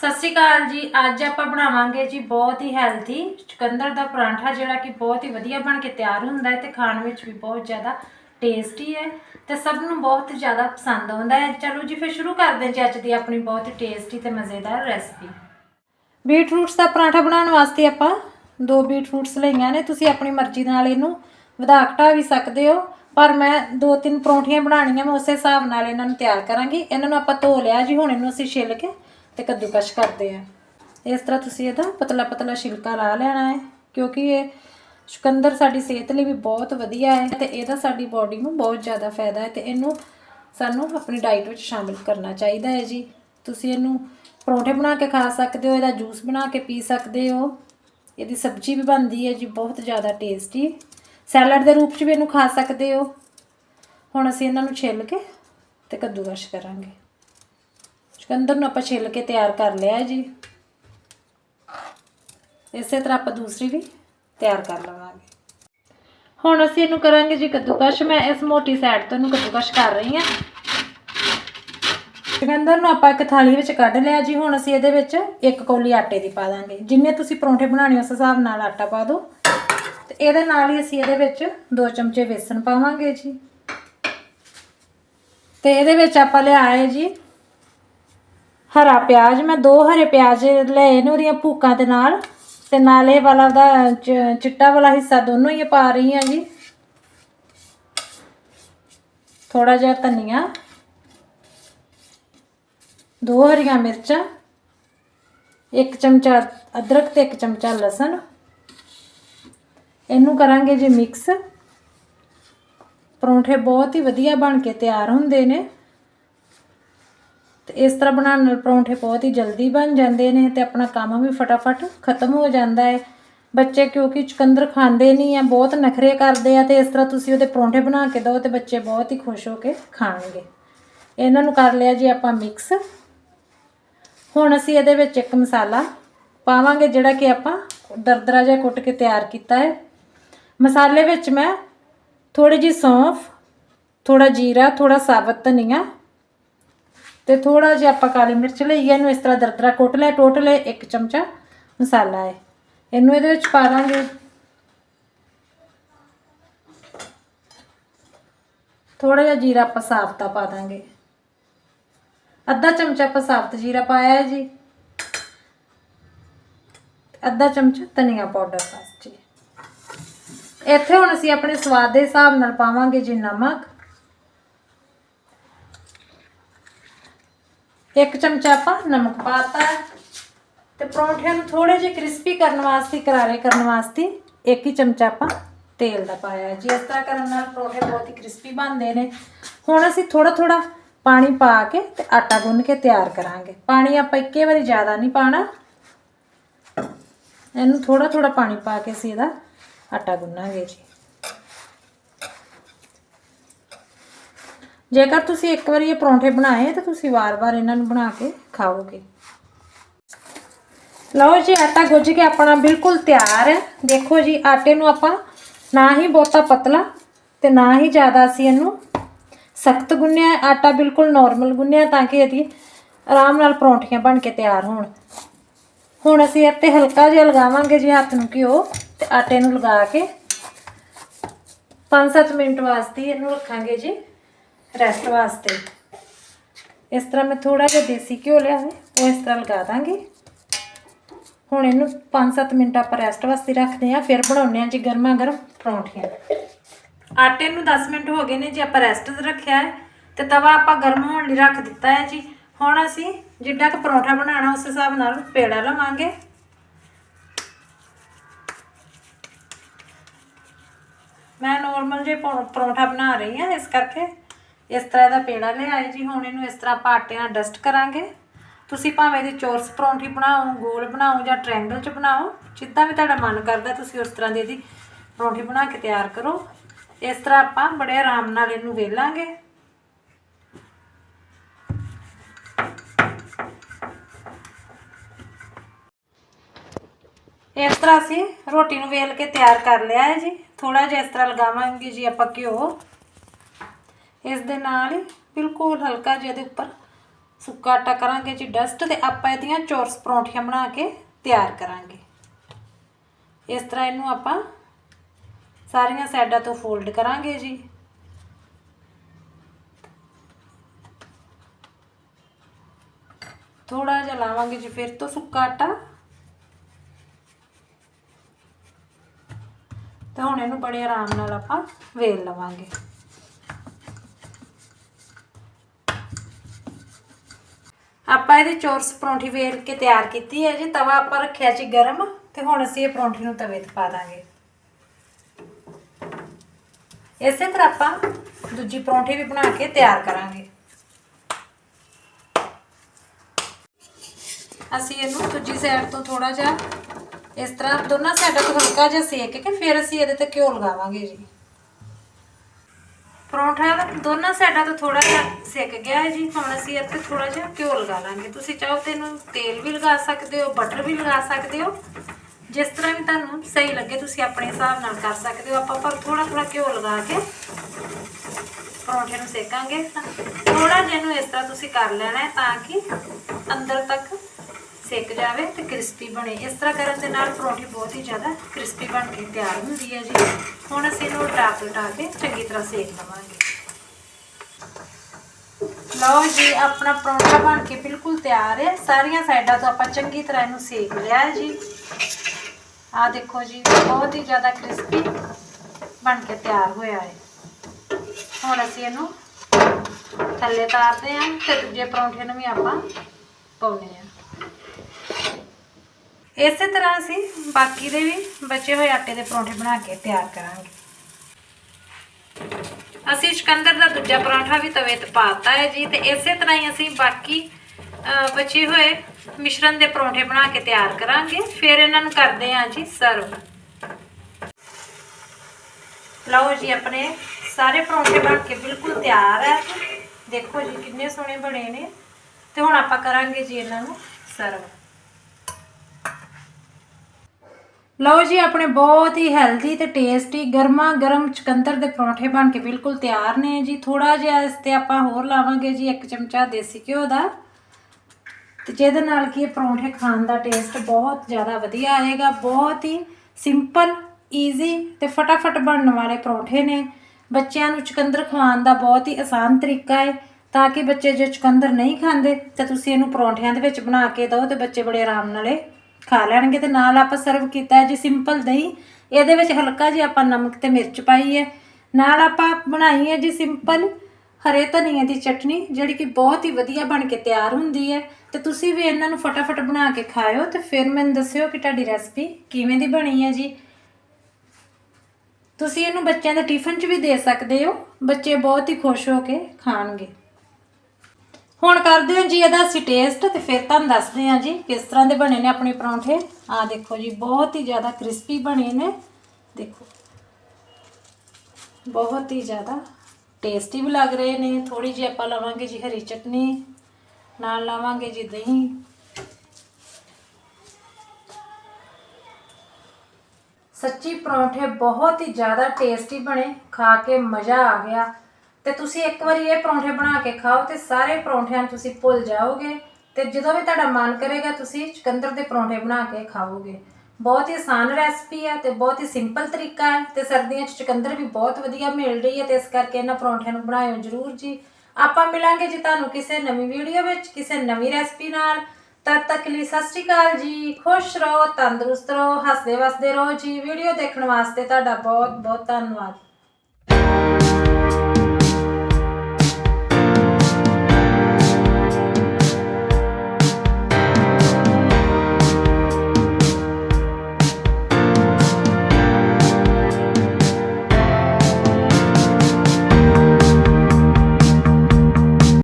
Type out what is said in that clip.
ਸਤਿ ਸ਼੍ਰੀ ਅਕਾਲ ਜੀ। ਅੱਜ ਆਪਾਂ ਬਣਾਵਾਂਗੇ ਜੀ ਬਹੁਤ ਹੀ ਹੈਲਥੀ ਚੁਕੰਦਰ ਦਾ ਪਰਾਂਠਾ, ਜਿਹੜਾ ਕਿ ਬਹੁਤ ਹੀ ਵਧੀਆ ਬਣ ਕੇ ਤਿਆਰ ਹੁੰਦਾ ਹੈ ਤੇ ਖਾਣ ਵਿੱਚ ਵੀ ਬਹੁਤ ਜ਼ਿਆਦਾ ਟੇਸਟੀ ਹੈ ਤੇ ਸਭ ਨੂੰ ਬਹੁਤ ਜ਼ਿਆਦਾ ਪਸੰਦ ਆਉਂਦਾ ਹੈ। ਚਲੋ ਜੀ, ਫਿਰ ਸ਼ੁਰੂ ਕਰਦੇ ਹਾਂ ਜੀ ਅੱਜ ਦੀ ਆਪਣੀ ਬਹੁਤ ਹੀ ਟੇਸਟੀ ਤੇ ਮਜ਼ੇਦਾਰ ਰੈਸਪੀ ਬੀਟਰੂਟਸ ਦਾ ਪਰਾਂਠਾ ਬਣਾਉਣ ਵਾਸਤੇ ਆਪਾਂ ਦੋ ਬੀਟਰੂਟਸ ਲਈਆਂ ਨੇ। ਤੁਸੀਂ ਆਪਣੀ ਮਰਜ਼ੀ ਨਾਲ ਇਹਨੂੰ ਵਧਾ ਘਟਾ ਵੀ ਸਕਦੇ ਹੋ, ਪਰ ਮੈਂ ਦੋ ਤਿੰਨ ਪਰੌਂਠੀਆਂ ਬਣਾਉਣੀਆਂ, ਮੈਂ ਉਸੇ ਹਿਸਾਬ ਨਾਲ ਇਹਨਾਂ ਨੂੰ ਤਿਆਰ ਕਰਾਂਗੀ। ਇਹਨਾਂ ਨੂੰ ਆਪਾਂ ਧੋ ਲਿਆ ਜੀ, ਹੁਣ ਇਹਨੂੰ ਅਸੀਂ ਛਿੱਲ ਕੇ ਤੇ ਕੱਦੂਕਸ਼ ਕਰਦੇ ਆ। ਇਸ ਤਰ੍ਹਾਂ ਤੁਸੀਂ ਇਹਦਾ ਪਤਲਾ ਪਤਲਾ ਛਿਲਕਾ ਲਾ ਲੈਣਾ ਹੈ, ਕਿਉਂਕਿ ਇਹ ਸੁਕੰਦਰ ਸਾਡੀ ਸਿਹਤ ਲਈ ਵੀ ਬਹੁਤ ਵਧੀਆ ਹੈ ਤੇ ਇਹਦਾ ਸਾਡੀ ਬਾਡੀ ਨੂੰ ਬਹੁਤ ਜ਼ਿਆਦਾ ਫਾਇਦਾ ਹੈ ਤੇ ਇਹਨੂੰ ਸਾਨੂੰ ਆਪਣੀ ਡਾਈਟ ਵਿੱਚ ਸ਼ਾਮਿਲ ਕਰਨਾ ਚਾਹੀਦਾ ਹੈ ਜੀ। ਤੁਸੀਂ ਇਹਨੂੰ ਪਰੌਂਠੇ ਬਣਾ ਕੇ ਖਾ ਸਕਦੇ ਹੋ, ਇਹਦਾ ਜੂਸ ਬਣਾ ਕੇ ਪੀ ਸਕਦੇ ਹੋ। ਇਹਦੀ ਸਬਜ਼ੀ ਵੀ ਬਣਦੀ ਹੈ ਜੀ, ਬਹੁਤ ਜ਼ਿਆਦਾ ਟੇਸਟੀ ਸੈਲਡ ਦੇ ਰੂਪ 'ਚ ਵੀ ਇਹਨੂੰ ਖਾ ਸਕਦੇ ਹੋ। ਹੁਣ ਅਸੀਂ ਇਹਨਾਂ ਨੂੰ ਛਿੱਲ ਕੇ ਤੇ ਕੱਦੂਕਸ਼ ਕਰਾਂਗੇ। ਚੁਕੰਦਰ ਨੂੰ ਆਪਾਂ ਛਿੱਲ ਕੇ ਤਿਆਰ ਕਰ ਲਿਆ ਜੀ। ਇਸੇ ਤਰ੍ਹਾਂ ਆਪਾਂ ਦੂਸਰੀ ਵੀ ਤਿਆਰ ਕਰ ਲਵਾਂਗੇ। ਹੁਣ ਅਸੀਂ ਇਹਨੂੰ ਕਰਾਂਗੇ ਜੀ ਕੱਦੂਕਸ਼। ਮੈਂ ਇਸ ਮੋਟੀ ਸਾਈਡ ਤੋਂ ਇਹਨੂੰ ਕੱਦੂਕਸ਼ ਕਰ ਰਹੀ ਹਾਂ। ਚੁਕੰਦਰ ਨੂੰ ਆਪਾਂ ਇੱਕ ਥਾਲੀ ਵਿੱਚ ਕੱਢ ਲਿਆ ਜੀ। ਹੁਣ ਅਸੀਂ ਇਹਦੇ ਵਿੱਚ ਇੱਕ ਕੌਲੀ ਆਟੇ ਦੀ ਪਾ ਦਾਂਗੇ। ਜਿੰਨੇ ਤੁਸੀਂ ਪਰੌਂਠੇ ਬਣਾਉਣੇ ਉਸ ਹਿਸਾਬ ਨਾਲ ਆਟਾ ਪਾ ਦਿਓ। ਤੇ ਇਹਦੇ ਨਾਲ ਹੀ ਅਸੀਂ ਇਹਦੇ ਵਿੱਚ ਦੋ ਚਮਚੇ ਵੇਸਣ ਪਾਵਾਂਗੇ ਜੀ। ਤੇ ਇਹਦੇ ਵਿੱਚ ਆਪਾਂ ਲਿਆਏ ਜੀ ਹਰਾ ਪਿਆਜ਼, ਮੈਂ ਦੋ ਹਰੇ ਪਿਆਜ਼ ਲਏ ਨੇ ਉਹਦੀਆਂ ਭੂਕਾਂ ਦੇ ਨਾਲ ਤੇ ਨਾਲੇ ਵਾਲਾ ਦਾ ਚਿੱਟਾ ਵਾਲਾ ਹਿੱਸਾ ਦੋਨੋਂ ਹੀ ਪਾ ਰਹੀ ਹਾਂ ਜੀ। ਥੋੜਾ ਜਿਹਾ ਧਨੀਆ, ਦੋ ਹਰੀਆਂ ਮਿਰਚਾਂ, ਇੱਕ ਚਮਚਾ ਅਦਰਕ ਤੇ ਇੱਕ ਚਮਚਾ ਲਸਣ। ਇਹਨੂੰ ਕਰਾਂਗੇ ਜੀ ਮਿਕਸ। ਪਰੌਂਠੇ ਬਹੁਤ ਹੀ ਵਧੀਆ ਬਣ ਕੇ ਤਿਆਰ ਹੁੰਦੇ ਨੇ। ਤੇ ਇਸ ਤਰ੍ਹਾਂ ਬਣਾਉਣ ਨਾਲ ਪਰੌਂਠੇ ਬਹੁਤ ਹੀ ਜਲਦੀ ਬਣ ਜਾਂਦੇ ਨੇ ਤੇ ਆਪਣਾ ਕੰਮ ਵੀ ਫਟਾਫਟ ਖਤਮ ਹੋ ਜਾਂਦਾ ਹੈ। ਬੱਚੇ ਕਿਉਂਕਿ ਚੁਕੰਦਰ ਖਾਂਦੇ ਨਹੀਂ ਆ, ਬਹੁਤ ਨਖਰੇ ਕਰਦੇ ਆ ਤੇ ਇਸ ਤਰ੍ਹਾਂ ਤੁਸੀਂ ਉਹਦੇ ਪਰੌਂਠੇ ਬਣਾ ਕੇ ਦਿਓ ਤੇ ਬੱਚੇ ਬਹੁਤ ਹੀ ਖੁਸ਼ ਹੋ ਕੇ ਖਾਣਗੇ। ਇਹਨਾਂ ਨੂੰ ਕਰ ਲਿਆ ਜੀ ਆਪਾਂ ਮਿਕਸ। ਹੁਣ ਅਸੀਂ ਇਹਦੇ ਵਿੱਚ ਇੱਕ ਮਸਾਲਾ ਪਾਵਾਂਗੇ ਜਿਹੜਾ ਕਿ ਆਪਾਂ ਦਰਦਰਾ ਜਿਹਾ ਕੁੱਟ ਕੇ ਤਿਆਰ ਕੀਤਾ ਹੈ। ਮਸਾਲੇ ਵਿੱਚ ਮੈਂ ਥੋੜੀ ਜੀ ਸੌਂਫ ਥੋੜਾ ਜੀਰਾ ਥੋੜਾ ਸਾਬਤ ਧਨੀਆ ਤੇ ਥੋੜਾ ਜਿਹਾ ਆਪਾਂ ਕਾਲੀ ਮਿਰਚ ਲਈ ਹੈ, ਇਹਨੂੰ ਇਸ ਤਰ੍ਹਾਂ ਦਰਦਰਾ ਕੁੱਟ ਲਿਆ ਟੋਟਲ ਇੱਕ ਚਮਚਾ ਮਸਾਲਾ ਹੈ। ਇਹਨੂੰ ਇਹਦੇ ਵਿੱਚ ਪਾ ਦਾਂਗੇ। ਥੋੜਾ ਜਿਹਾ ਜੀਰਾ ਆਪਾਂ ਸਾਫਤਾ ਪਾ ਦਾਂਗੇ। ਅੱਧਾ ਚਮਚਾ ਆਪਾਂ ਸਾਫ਼ਤ ਜੀਰਾ ਪਾਇਆ ਹੈ ਜੀ। ਅੱਧਾ ਚਮਚਾ ਧਨੀਆ ਪਾਊਡਰ ਬਸ ਜੀ। ਇੱਥੇ ਹੁਣ ਅਸੀਂ ਆਪਣੇ ਸਵਾਦ ਦੇ ਹਿਸਾਬ ਨਾਲ ਪਾਵਾਂਗੇ ਜੀ ਨਮਕ। ਇੱਕ ਚਮਚਾ ਆਪਾਂ ਨਮਕ ਪਾਤਾ ਹੈ ਤੇ ਪਰੌਂਠਿਆਂ ਨੂੰ ਥੋੜੇ ਜਿਹਾ ਕ੍ਰਿਸਪੀ ਕਰਨ ਵਾਸਤੇ, ਕਰਾਰੇ ਕਰਨ ਵਾਸਤੇ ਇੱਕ ਹੀ ਚਮਚਾ ਆਪਾਂ ਤੇਲ ਦਾ ਪਾਇਆ ਜੀ, ਇਸ ਤਰ੍ਹਾਂ ਕਰਨ ਨਾਲ ਪਰੌਂਠੇ ਬਹੁਤ ਹੀ ਕ੍ਰਿਸਪੀ ਬਣਦੇ ਨੇ। ਹੁਣ ਅਸੀਂ ਥੋੜਾ ਥੋੜਾ ਪਾਣੀ ਪਾ ਕੇ ਤੇ ਆਟਾ ਗੁੰਨ ਕੇ ਤਿਆਰ ਕਰਾਂਗੇ। ਪਾਣੀ ਆਪਾਂ ਇੱਕੇ ਵਾਰੀ ਜ਼ਿਆਦਾ ਨਹੀਂ ਪਾਣਾ। ਇਹਨੂੰ ਥੋੜਾ ਥੋੜਾ ਪਾਣੀ ਪਾ ਕੇ ਅਸੀਂ ਇਹਦਾ ਆਟਾ ਗੁੰਨਾਂਗੇ ਜੀ। ਜੇਕਰ ਤੁਸੀਂ ਇੱਕ ਵਾਰੀ ਇਹ ਪਰੌਂਠੇ ਬਣਾਏ, ਤਾਂ ਤੁਸੀਂ ਵਾਰ-ਵਾਰ ਇਹਨਾਂ ਨੂੰ ਬਣਾ ਕੇ ਖਾਓਗੇ। ਲਓ ਜੀ, ਆਟਾ ਗੁੱਝ ਕੇ ਆਪਣਾ ਬਿਲਕੁਲ ਤਿਆਰ ਹੈ। ਦੇਖੋ ਜੀ, ਆਟੇ ਨੂੰ ਆਪਾਂ ਨਾ ਹੀ ਬਹੁਤਾ ਪਤਲਾ ਤੇ ਨਾ ਹੀ ਜ਼ਿਆਦਾ ਅਸੀਂ ਇਹਨੂੰ ਸਖਤ ਗੁੰਨਿਆ ਆਟਾ ਬਿਲਕੁਲ ਨਾਰਮਲ ਗੁੰਨਿਆ ਤਾਂ ਕਿ ਇਹਦੀ ਆਰਾਮ ਨਾਲ ਪਰੌਂਠੀਆਂ ਬਣ ਕੇ ਤਿਆਰ ਹੋਣ। ਹੁਣ ਅਸੀਂ ਇੱਥੇ ਹਲਕਾ ਜਿਹਾ ਲਗਾਵਾਂਗੇ ਜੀ ਹੱਥ ਨੂੰ ਘਿਓ ਤੇ ਆਟੇ ਨੂੰ ਲਗਾ ਕੇ। 5-7 ਮਿੰਟ ਵਾਸਤੇ ਇਹਨੂੰ ਰੱਖਾਂਗੇ ਜੀ। ਰੈਸਟ ਵਾਸਤੇ। ਇਸ ਤਰ੍ਹਾਂ ਮੈਂ ਥੋੜਾ ਜਿਹਾ ਦੇਸੀ ਘਿਓ ਲਿਆ ਹੈ, ਉਹ ਇਸ ਤਰ੍ਹਾਂ ਲਗਾ ਦਾਂਗੇ। ਹੁਣ ਇਹਨੂੰ 5-7 ਮਿੰਟ ਆਪਾਂ ਰੈਸਟ ਵਾਸਤੇ ਰੱਖਦੇ ਹਾਂ, ਫਿਰ ਬਣਾਉਂਦੇ ਹਾਂ ਜੀ ਗਰਮਾ ਗਰਮ ਪਰੌਂਠੀਆਂ। ਆਟੇ ਨੂੰ 10 ਮਿੰਟ ਹੋ ਗਏ ਨੇ ਜੀ, ਆਪਾਂ ਰੈਸਟ ਤੇ ਰੱਖਿਆ ਹੈ, ਤੇ ਤਵਾ ਆਪਾਂ ਗਰਮ ਹੋਣ ਲਈ ਰੱਖ ਦਿੱਤਾ ਹੈ ਜੀ। ਹੁਣ ਅਸੀਂ ਜਿੱਡਾ ਕੁ ਪਰੌਂਠਾ ਬਣਾਉਣਾ, ਉਸ ਹਿਸਾਬ ਨਾਲ ਪੇੜਾ ਲਵਾਂਗੇ। ਮੈਂ ਨੋਰਮਲ ਜੇ ਪਰੌ- ਪਰੌਂਠਾ ਬਣਾ ਰਹੀ ਹਾਂ, ਇਸ ਕਰਕੇ ਇਸ ਤਰ੍ਹਾਂ ਦਾ ਪੇੜਾ ਲਿਆਏ ਜੀ, ਹੁਣ ਇਹਨੂੰ ਇਸ ਤਰ੍ਹਾਂ ਆਪਾਂ ਆਟੇ ਨਾਲ ਡਸਟ ਕਰਾਂਗੇ। ਤੁਸੀਂ ਭਾਵੇਂ ਇਹਦੀ ਚੌਰਸ ਪਰੌਂਠੀ ਬਣਾਓ, ਗੋਲ ਬਣਾਓ ਜਾਂ ਟ੍ਰਾਇੰਗਲ ਚ ਬਣਾਓ, ਜਿੱਦਾਂ ਵੀ ਤੁਹਾਡਾ ਮਨ ਕਰਦਾ, ਤੁਸੀਂ ਉਸ ਤਰ੍ਹਾਂ ਦੀ ਇਹਦੀ ਪਰੌਂਠੀ ਬਣਾ ਕੇ ਤਿਆਰ ਕਰੋ। ਇਸ ਤਰ੍ਹਾਂ ਆਪਾਂ ਬੜੇ ਆਰਾਮ ਨਾਲ ਇਹਨੂੰ ਵੇਲਾਂਗੇ। ਇਸ ਤਰ੍ਹਾਂ ਅਸੀਂ ਰੋਟੀ ਨੂੰ ਵੇਲ ਕੇ ਤਿਆਰ ਕਰ ਲਿਆ ਹੈ ਜੀ। ਥੋੜਾ ਜਿਹਾ ਇਸ ਤਰ੍ਹਾਂ ਲਗਾਵਾਂਗੇ ਜੀ ਆਪਾਂ ਘਿਓ। ਇਸ ਦੇ ਨਾਲ ਹੀ ਬਿਲਕੁਲ ਹਲਕਾ ਜਿਹਾ ਦੇ ਉੱਪਰ ਸੁੱਕਾ ਆਟਾ ਕਰਾਂਗੇ ਜੀ ਡਸਟ ਤੇ ਆਪਾਂ ਇਹਦੀਆਂ ਚੌਰਸ ਪਰੌਂਠੀਆਂ ਬਣਾ ਕੇ ਤਿਆਰ ਕਰਾਂਗੇ। ਇਸ ਤਰ੍ਹਾਂ ਇਹਨੂੰ ਆਪਾਂ ਸਾਰੀਆਂ ਸਾਈਡਾਂ ਤੋਂ ਫੋਲਡ ਕਰਾਂਗੇ ਜੀ। ਥੋੜਾ ਜਿਹਾ ਲਾਵਾਂਗੇ ਜੀ ਫਿਰ ਤੋਂ ਸੁੱਕਾ ਆਟਾ। ਤੇ ਹੁਣ ਇਹਨੂੰ ਬੜੇ ਆਰਾਮ ਨਾਲ ਆਪਾਂ ਵੇਲ ਲਵਾਂਗੇ ਆਪਾਂ ਇਹਦੀ ਚੌਰਸ ਪਰੌਂਠੀ ਵੇਲ ਕੇ ਤਿਆਰ ਕੀਤੀ ਹੈ ਜੀ, ਤਵਾ ਆਪਾਂ ਰੱਖਿਆ ਜੀ ਗਰਮ ਤੇ ਹੁਣ ਅਸੀਂ ਇਹ ਪਰੌਂਠੀ ਨੂੰ ਤਵੇ ਤੇ ਪਾ ਦਾਂਗੇ। ਇਸੇ ਤਰ੍ਹਾਂ ਆਪਾਂ ਦੂਜੀ ਪਰੌਂਠੀ ਵੀ ਬਣਾ ਕੇ ਤਿਆਰ ਕਰਾਂਗੇ। ਅਸੀਂ ਇਹਨੂੰ ਦੂਜੀ ਸਾਈਡ ਤੋਂ ਥੋੜਾ ਜਿਹਾ ਇਸ ਤਰ੍ਹਾਂ ਦੋਨਾਂ ਸਾਈਡਾਂ ਤੋਂ ਹਲਕਾ ਜਿਹਾ ਸੇਕ ਕੇ ਫਿਰ ਅਸੀਂ ਇਹਦੇ ਤੇ ਘਿਓ ਲਗਾਵਾਂਗੇ ਜੀ। ਪਰੌਂਠਾ ਦੋਨਾਂ ਸਾਈਡਾਂ ਤੋਂ ਥੋੜਾ ਜਿਹਾ ਸਿੱਕ ਗਿਆ ਹੈ ਜੀ। ਹੁਣ ਅਸੀਂ ਇੱਥੇ ਥੋੜਾ ਜਿਹਾ ਘਿਓ ਲਗਾ ਲਾਂਗੇ। ਤੁਸੀਂ ਚਾਹੋ ਤੇ ਇਹਨੂੰ ਤੇਲ ਵੀ ਲਗਾ ਸਕਦੇ ਹੋ, ਬਟਰ ਵੀ ਲਗਾ ਸਕਦੇ ਹੋ। ਜਿਸ ਤਰ੍ਹਾਂ ਵੀ ਤੁਹਾਨੂੰ ਸਹੀ ਲੱਗੇ, ਤੁਸੀਂ ਆਪਣੇ ਹਿਸਾਬ ਨਾਲ ਕਰ ਸਕਦੇ ਹੋ। ਆਪਾਂ ਪਰ ਥੋੜਾ ਥੋੜਾ ਘਿਓ ਲਗਾ ਕੇ ਪਰੌਂਠੇ ਨੂੰ ਸੇਕਾਂਗੇ। ਥੋੜਾ ਜਿਹਾ ਇਹਨੂੰ ਇਸ ਤਰ੍ਹਾਂ ਤੁਸੀਂ ਕਰ ਲੈਣਾ ਹੈ ਤਾਂ ਕਿ ਅੰਦਰ ਤੱਕ ਸੇਕ ਜਾਵੇ ਤੇ ਕ੍ਰਿਸਪੀ ਬਣੇ। ਇਸ ਤਰ੍ਹਾਂ ਕਰਨ ਦੇ ਨਾਲ ਪਰੌਂਠੀ ਬਹੁਤ ਹੀ ਜ਼ਿਆਦਾ ਕ੍ਰਿਸਪੀ ਬਣ ਕੇ ਤਿਆਰ ਹੁੰਦੀ ਹੈ ਜੀ। ਹੁਣ ਅਸੀਂ ਇਹਨੂੰ ਟਾਪ ਲਟਾ ਕੇ ਚੰਗੀ ਤਰ੍ਹਾਂ ਸੇਕ ਲਵਾਂਗੇ। ਲਓ ਜੀ, ਆਪਣਾ ਪਰੌਂਠਾ ਬਣ ਕੇ ਬਿਲਕੁਲ ਤਿਆਰ ਹੈ। ਸਾਰੀਆਂ ਸਾਈਡਾਂ ਤੋਂ ਆਪਾਂ ਚੰਗੀ ਤਰ੍ਹਾਂ ਇਹਨੂੰ ਸੇਕ ਲਿਆ ਹੈ ਜੀ। ਆਹ ਦੇਖੋ ਜੀ, ਬਹੁਤ ਹੀ ਜ਼ਿਆਦਾ ਕ੍ਰਿਸਪੀ ਬਣ ਕੇ ਤਿਆਰ ਹੋਇਆ ਹੈ। ਹੁਣ ਅਸੀਂ ਇਹਨੂੰ ਥੱਲੇ ਤਾਰਦੇ ਹਾਂ ਤੇ ਦੂਜੇ ਪਰੌਂਠੇ ਨੂੰ ਵੀ ਆਪਾਂ ਪਾਉਨੇ ਆ ਇਸੇ ਤਰ੍ਹਾਂ ਅਸੀਂ ਬਾਕੀ ਦੇ ਵੀ ਬਚੇ ਹੋਏ ਆਟੇ ਦੇ ਪਰੌਂਠੇ ਬਣਾ ਕੇ ਤਿਆਰ ਕਰਾਂਗੇ। ਅਸੀਂ ਚਿਕੰਦਰ ਦਾ ਦੂਜਾ ਪਰੌਂਠਾ ਵੀ ਤਵੇ ਤੇ ਪਾਤਾ ਹੈ ਜੀ ਤੇ ਇਸੇ ਤਰ੍ਹਾਂ ਹੀ ਅਸੀਂ ਬਾਕੀ ਬਚੇ ਹੋਏ ਮਿਸ਼ਰਣ ਦੇ ਪਰੌਂਠੇ ਬਣਾ ਕੇ ਤਿਆਰ ਕਰਾਂਗੇ। ਫਿਰ ਇਹਨਾਂ ਨੂੰ ਕਰਦੇ ਹਾਂ ਜੀ ਸਰਵ। ਲਓ ਜੀ ਆਪਣੇ ਸਾਰੇ ਪਰੌਂਠੇ ਬਣ ਕੇ ਬਿਲਕੁਲ ਤਿਆਰ ਹੈ ਦੇਖੋ ਜੀ ਕਿੰਨੇ ਸੋਹਣੇ ਬਣੇ ਨੇ। ਤੇ ਹੁਣ ਆਪਾਂ ਕਰਾਂਗੇ ਜੀ ਇਹਨਾਂ ਨੂੰ ਸਰਵ। ਲਓ ਜੀ, ਆਪਣੇ ਬਹੁਤ ਹੀ ਹੈਲਦੀ ਤੇ ਟੇਸਟੀ ਗਰਮਾ ਗਰਮ ਚਕੰਦਰ ਦੇ ਪਰੌਂਠੇ ਬਣ ਕੇ ਬਿਲਕੁਲ ਤਿਆਰ ਨੇ ਜੀ। ਥੋੜਾ ਜਿਹਾ ਇਸ ਤੇ ਆਪਾਂ ਹੋਰ ਲਾਵਾਂਗੇ ਜੀ, ਇੱਕ ਚਮਚਾ ਦੇਸੀ ਘਿਓ ਦਾ। ਤੇ ਜਿਹਦੇ ਨਾਲ ਕੀ ਇਹ ਪਰੌਂਠੇ ਖਾਣ ਦਾ ਟੇਸਟ ਬਹੁਤ ਜ਼ਿਆਦਾ ਵਧੀਆ ਆਏਗਾ। ਬਹੁਤ ਹੀ ਸਿੰਪਲ ਈਜ਼ੀ ਤੇ ਫਟਾਫਟ ਬਣਨ ਵਾਲੇ ਪਰੌਂਠੇ ਨੇ। ਬੱਚਿਆਂ ਨੂੰ ਚੁਕੰਦਰ ਖਵਾਉਣ ਦਾ ਬਹੁਤ ਹੀ ਆਸਾਨ ਤਰੀਕਾ ਹੈ, ਤਾਂ ਕਿ ਬੱਚੇ ਜੇ ਚੁਕੰਦਰ ਨਹੀਂ ਖਾਂਦੇ, ਤੇ ਤੁਸੀਂ ਇਹਨੂੰ ਪਰੌਂਠਿਆਂ ਦੇ ਵਿੱਚ ਬਣਾ ਕੇ ਦਿਓ ਤੇ ਬੱਚੇ ਬੜੇ ਆਰਾਮ ਨਾਲ ਇਹ ਖਾ ਲੈਣਗੇ ਤੇ ਨਾਲ ਆਪਾਂ ਸਰਵ ਕੀਤਾ ਹੈ ਜੀ ਸਿੰਪਲ ਦਹੀਂ। ਇਹਦੇ ਵਿੱਚ ਹਲਕਾ ਜਿਹਾ ਆਪਾਂ ਨਮਕ ਤੇ ਮਿਰਚ ਪਾਈ ਹੈ। ਨਾਲ ਆਪਾਂ ਬਣਾਈ ਹੈ ਜੀ ਸਿੰਪਲ ਹਰੇ ਧਨੀਏ ਦੀ ਚਟਨੀ, ਜਿਹੜੀ ਕਿ ਬਹੁਤ ਹੀ ਵਧੀਆ ਬਣ ਕੇ ਤਿਆਰ ਹੁੰਦੀ ਹੈ। ਤੇ ਤੁਸੀਂ ਵੀ ਇਹਨਾਂ ਨੂੰ ਫਟਾਫਟ ਬਣਾ ਕੇ ਖਾਇਓ ਤੇ ਫਿਰ ਮੈਨੂੰ ਦੱਸਿਓ ਕਿ ਤੁਹਾਡੀ ਰੈਸਪੀ ਕਿਵੇਂ ਦੀ ਬਣੀ ਹੈ ਜੀ। ਤੁਸੀਂ ਇਹਨੂੰ ਬੱਚਿਆਂ ਦੇ ਟਿਫਨ 'ਚ ਵੀ ਦੇ ਸਕਦੇ ਹੋ। ਬੱਚੇ ਬਹੁਤ ਹੀ ਖੁਸ਼ ਹੋ ਕੇ ਖਾਣਗੇ। ਹੁਣ ਕਰਦੇ ਹਾਂ ਜੀ ਇਹਦਾ ਅਸੀਂ ਟੇਸਟ ਤੇ ਫਿਰ ਤੁਹਾਨੂੰ ਦੱਸਦੇ ਹਾਂ ਜੀ ਕਿਸ ਤਰ੍ਹਾਂ ਦੇ ਬਣੇ ਨੇ ਆਪਣੇ ਪਰੌਂਠੇ। ਆਹ ਦੇਖੋ ਜੀ, ਬਹੁਤ ਹੀ ਜ਼ਿਆਦਾ ਕ੍ਰਿਸਪੀ ਬਣੇ ਨੇ। ਦੇਖੋ, ਬਹੁਤ ਹੀ ਜ਼ਿਆਦਾ ਟੇਸਟੀ ਵੀ ਲੱਗ ਰਹੇ ਨੇ। ਥੋੜੀ ਜਿਹੀ ਆਪਾਂ ਲਵਾਂਗੇ ਜੀ ਹਰੀ ਚਟਨੀ, ਨਾਲ ਲਾਵਾਂਗੇ ਜੀ ਦਹੀਂ। ਸੱਚੀ ਪਰੌਂਠੇ ਬਹੁਤ ਹੀ ਜ਼ਿਆਦਾ ਟੇਸਟੀ ਬਣੇ, ਖਾ ਕੇ ਮਜ਼ਾ ਆ ਗਿਆ। ਤੇ ਤੁਸੀਂ ਇੱਕ ਵਾਰੀ ਇਹ ਪਰੌਂਠੇ ਬਣਾ ਕੇ ਖਾਓ ਤੇ ਸਾਰੇ ਪਰੌਂਠਿਆਂ ਨੂੰ ਤੁਸੀਂ ਭੁੱਲ ਜਾਓਗੇ ਤੇ ਜਦੋਂ ਵੀ ਤੁਹਾਡਾ ਮਨ ਕਰੇਗਾ ਤੁਸੀਂ ਚੁਕੰਦਰ ਦੇ ਪਰੌਂਠੇ ਬਣਾ ਕੇ ਖਾਓਗੇ। ਬਹੁਤ ਹੀ ਆਸਾਨ ਰੈਸਪੀ ਹੈ ਤੇ ਬਹੁਤ ਹੀ ਸਿੰਪਲ ਤਰੀਕਾ ਹੈ ਤੇ ਸਰਦੀਆਂ 'ਚ ਚੁਕੰਦਰ ਵੀ ਬਹੁਤ ਵਧੀਆ ਮਿਲ ਰਹੀ ਹੈ ਤੇ ਇਸ ਕਰਕੇ ਇਹਨਾਂ ਪਰੌਂਠਿਆਂ ਨੂੰ ਬਣਾਇਓ ਜਰੂਰ ਜੀ। ਆਪਾਂ ਮਿਲਾਂਗੇ ਜੀ ਤੁਹਾਨੂੰ ਕਿਸੇ ਨਵੀਂ ਵੀਡੀਓ ਵਿੱਚ, ਕਿਸੇ ਨਵੀਂ ਰੈਸਪੀ ਨਾਲ। ਤਦ ਤੱਕ ਲਈ ਸਤਿ ਸ਼੍ਰੀ ਅਕਾਲ ਜੀ। ਖੁਸ਼ ਰਹੋ, ਤੰਦਰੁਸਤ ਰਹੋ, ਹੱਸਦੇ ਵਸਦੇ ਰਹੋ ਜੀ। ਵੀਡੀਓ ਦੇਖਣ ਵਾਸਤੇ ਤੁਹਾਡਾ ਬਹੁਤ ਬਹੁਤ ਧੰਨਵਾਦ।